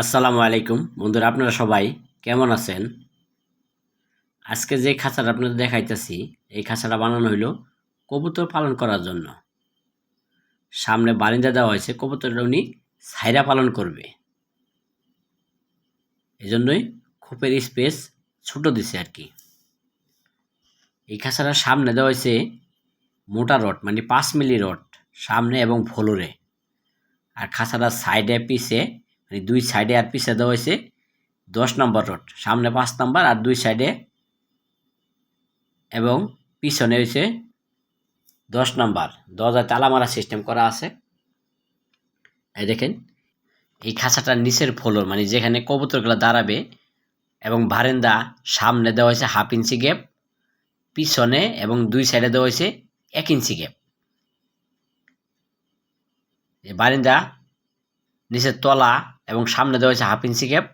আসসালামু আলাইকুম। বন্ধুরা, আপনারা সবাই কেমন আছেন? আজকে যে খাঁচাটা আপনাদের দেখাইতেছি, এই খাঁচাটা বানানো হইল কবুতর পালন করার জন্য। সামনে বারিন্দা দেওয়া হয়েছে, কবুতরটা উনি সাইরা পালন করবে। এজন্যই খোপের স্পেস ছোট দিছে আর কি এই খাঁচাটার সামনে দেওয়া হয়েছে মোটা রড মানে পাঁচ মিলি রড, সামনে এবং ফ্লোরে। আর খাঁচাটার সাইডে পিছে মানে দুই সাইডে আর পিছে দেওয়া হয়েছে দশ নম্বর রড। সামনে পাঁচ নম্বর আর দুই সাইডে এবং পিছনে হয়েছে দশ নম্বর। দরজায় তালা মারা সিস্টেম করা আছে। এই দেখেন, এই খাঁচাটার নিচের ফ্লোর মানে যেখানে কবুতরগুলো দাঁড়াবে এবং বারেন্দা সামনে দেওয়া হয়েছে হাফ ইঞ্চি গ্যাপ পিছনে এবং দুই সাইডে দেওয়া হয়েছে এক ইঞ্চি গ্যাপ বারিন্দা, নিচের তলা এবং সামনে দেওয়া হয়েছে হাফ ইঞ্চি গ্যাপ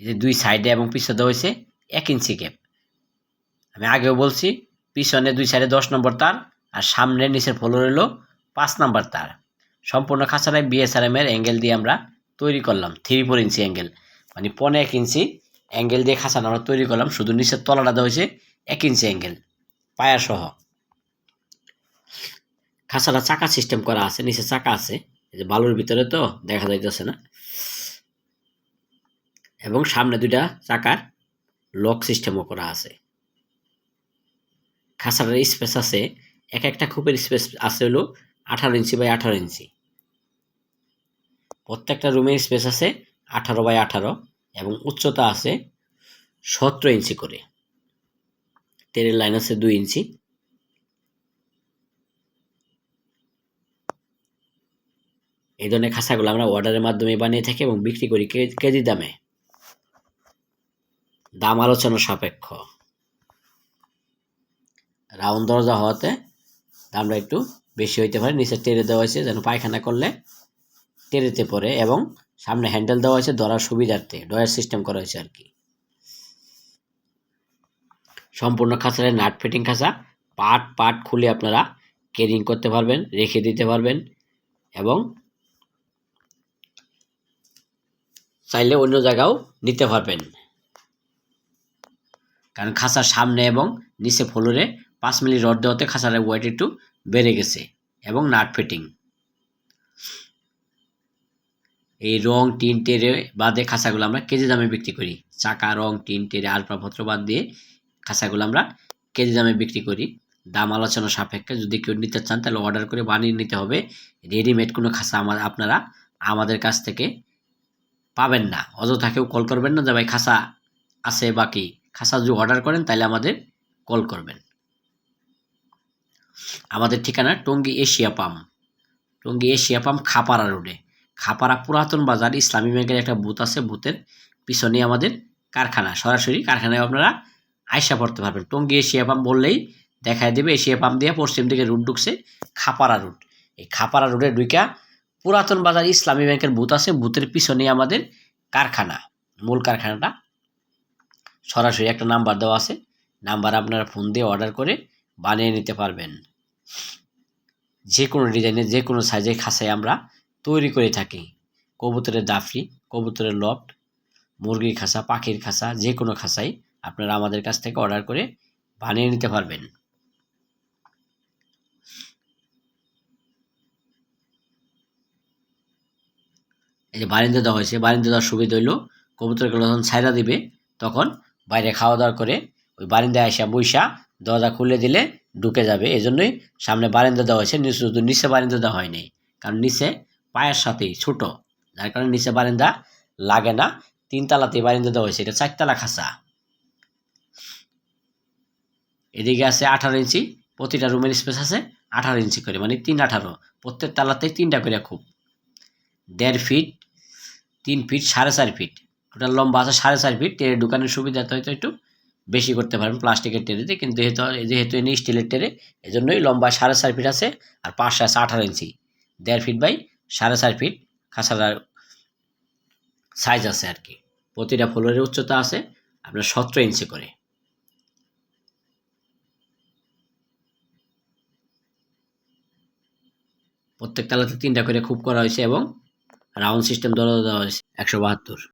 এই যে দুই সাইডে এবং পিছনে দেওয়া হয়েছে এক ইঞ্চি গ্যাপ আমি আগেও বলছি, পিছনে দুই সাইডে দশ নম্বর তার আর সামনে নিচের ফলো হলো পাঁচ নম্বর তার। সম্পূর্ণ খাঁচাটায় বিএসআরএমের অ্যাঙ্গেল দিয়ে আমরা তৈরি করলাম থ্রি ফোর ইঞ্চি অ্যাঙ্গেল মানে পনে এক ইঞ্চি অ্যাঙ্গেল দিয়ে খাঁচাটা আমরা তৈরি করলাম, শুধু নিচের তলাটা দেওয়া হয়েছে এক ইঞ্চি অ্যাঙ্গেল পায়াসহ। খাঁচাটা চাকা সিস্টেম করা আছে, নিচে চাকা আছে। এই যে বালুর ভিতরে তো দেখা যাইতেছে না। এবং সামনে দুইটা চাকার লক সিস্টেমও করা আছে। খাঁচাটার স্পেস আছে, এক একটা খুপের স্পেস আছে হলো আঠারো ইঞ্চি বাই আঠারো ইঞ্চি। প্রত্যেকটা রুমের স্পেস আছে আঠারো বাই আঠারো এবং উচ্চতা আছে সতেরো ইঞ্চি করে। টেরের লাইন আছে দুই ইঞ্চি। এই ধরনের খাঁচাগুলো আমরা অর্ডারের মাধ্যমে বানিয়ে থাকি এবং বিক্রি করি কেজি দামে? দাম আলোচনা সাপেক্ষ। রাউন্ড দরজা হওয়াতে দামটা একটু বেশি হইতে পারে, নিচে টেরে দেওয়া হয়েছে, যেন পায়খানা করলে টেরেতে পড়ে এবং সামনে হ্যান্ডেল দেওয়া হয়েছে ধরার সুবিধার্থে ডয়ার সিস্টেম করা হয়েছে আর কি। সম্পূর্ণ খাঁচারে নাট ফিটিং খাঁচা পাট পাট খুলে আপনারা কেরিং করতে পারবেন, রেখে দিতে পারবেন এবং চাইলে অন্য জায়গাও নিতে পারবেন। কারণ খাঁচার সামনে এবং নিচে ফ্লোরে পাঁচ মিলি রড দেওয়াতে খাঁচার ওয়েট একটু বেড়ে গেছে এবং নাট ফিটিং এই রং, টিন, টেরে বাদে খাঁচাগুলো আমরা কেজি দামে বিক্রি করি। চাকা, রং, টিন, টেরে আসবাবপত্র বাদ দিয়ে খাঁচাগুলো আমরা কেজি দামে বিক্রি করি। দাম আলোচনা সাপেক্ষে যদি কেউ নিতে চান তাহলে অর্ডার করে বানিয়ে নিতে হবে। রেডিমেড কোনো খাঁচা আমার আপনারা আমাদের কাছ থেকে পাবেন না। অযথা কেউ কল করবেন না যে, ভাই, খাসা আছে বাকি খাসা যদি অর্ডার করেন তাহলে আমাদের কল করবেন। আমাদের ঠিকানা Tongi Asia pump Tongi Asia pump Khapara রোডে। খাপাড়া পুরাতন বাজার, ইসলামী ব্যাংকের একটা বুথ আছে, বুথের পিছনে আমাদের কারখানা। সরাসরি কারখানায় আপনারা আয়সা পড়তে পারবেন। টঙ্গী এশিয়া পাম্প বললেই দেখায় দেবে, এশিয়া পাম্প দিয়ে পশ্চিম দিকে রুট ঢুকছে খাপাড়া রুট এই খাপাড়া রোডে ঢুইকা পুরাতন বাজার ইসলামী ব্যাংকের বুথ আছে, বুথের পিছনে আমাদের কারখানা, মূল কারখানাটা। সরাসরি একটা নাম্বার দেওয়া আছে, নাম্বার আপনারা ফোন দিয়ে অর্ডার করে বানিয়ে নিতে পারবেন। যে কোনো ডিজাইনের যে কোনো সাইজের খাঁচাই আমরা তৈরি করে থাকি। কবুতরের দাফরি, কবুতরের লফট, মুরগির খাঁচা পাখির খাঁচা যে কোনো খাঁচাই আপনারা আমাদের কাছ থেকে অর্ডার করে বানিয়ে নিতে পারবেন। এই যে বারিন্দা দেওয়া হয়েছে, বারিন্দা দেওয়ার সুবিধা হইল কবুতরগুলো যখন ছাইরা দিবে, তখন বাইরে খাওয়া দাওয়া করে ওই বারিন্দায় আসা বৈশা দরজা খুলে দিলে ঢুকে যাবে। এই জন্যই সামনে বারিন্দা দেওয়া হয়েছে, নিচে শুধু নিচে বারিন্দা দেওয়া হয়নি, কারণ নিচে পায়ের সাথেই ছোট, যার কারণে নিচে বারিন্দা লাগে না। তিনতলাতেই বারিন্দা দেওয়া হয়েছে, এটা চারতলা খাঁচা। এদিকে আছে আঠারো ইঞ্চি, প্রতিটা রুমের স্পেস আছে আঠারো ইঞ্চি করে মানে তিন আঠারো, প্রত্যেক তালাতেই তিনটা করে খুব। দেড় ফিট তিন ফিট সাড়ে চার ফিট টোটাল লম্বা আছে সাড়ে চার ফিট টেরে দোকানের সুবিধাতে হয়তো একটু বেশি করতে পারবেন প্লাস্টিকের টেরেতে কিন্তু যেহেতু যেহেতু এনে স্টিলের টেরে এজন্যই লম্বা সাড়ে চার ফিট আছে আর পাশে আছে আঠারো ইঞ্চি। দেড় ফিট বাই সাড়ে চার ফিট খাঁচাটার সাইজ আছে আর কি। প্রতিটা ফ্লোরের উচ্চতা আছে আপনার সতেরো ইঞ্চি করে। প্রত্যেক তালাতে তিনটা করে খুব করা হয়েছে এবং রাউন্ড সিস্টেম দরজা দেওয়া হয়েছে একশো বাহাত্তর।